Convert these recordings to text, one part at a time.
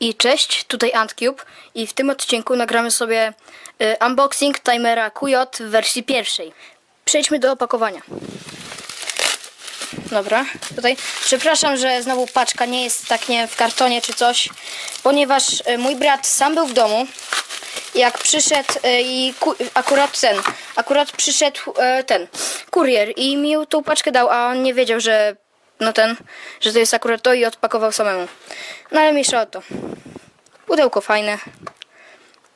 I cześć, tutaj Antcube i w tym odcinku nagramy sobie y, unboxing timera QJ w wersji pierwszej. Przejdźmy do opakowania. Dobra, tutaj przepraszam, że znowu paczka nie jest tak nie w kartonie czy coś, ponieważ y, mój brat sam był w domu. Jak przyszedł y, i ku, akurat ten, akurat przyszedł y, ten kurier i mi tą paczkę dał, a on nie wiedział, że no ten, że to jest akurat to i odpakował samemu. No ale mniejsza o to. Pudełko fajne.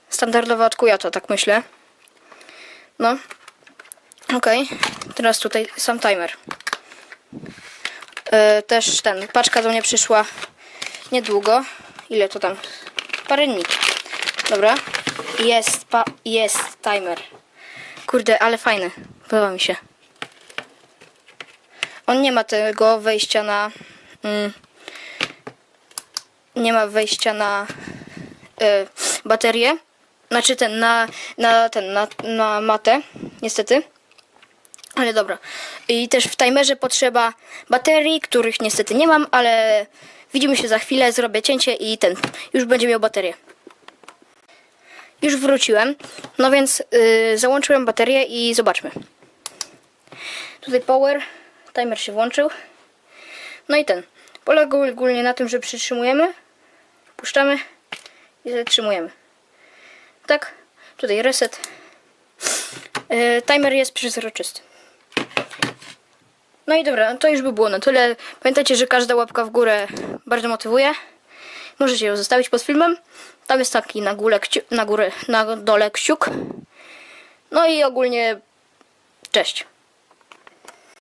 Standardowe od Kujata, tak myślę. No. Okej. Teraz tutaj sam timer. E, też ten, paczka do mnie przyszła niedługo. Ile to tam? Parę dni. Dobra. Jest, jest timer. Kurde, ale fajny. Podoba mi się. On nie ma tego wejścia na. Mm, nie ma wejścia na y, baterię. Znaczy ten, na, na ten, na, na matę, niestety. Ale dobra. I też w timerze potrzeba baterii, których niestety nie mam, ale widzimy się za chwilę, zrobię cięcie i ten, już będzie miał baterię. Już wróciłem, no więc y, załączyłem baterię i zobaczmy. Tutaj power, timer się włączył. No i ten. Polega ogólnie na tym, że przytrzymujemy, puszczamy i zatrzymujemy. Tak, tutaj reset. E, timer jest przezroczysty. No i dobra, to już by było na tyle. Pamiętajcie, że każda łapka w górę bardzo motywuje. Możecie ją zostawić pod filmem. Tam jest taki na górę, na górę, na dole kciuk. No i ogólnie cześć.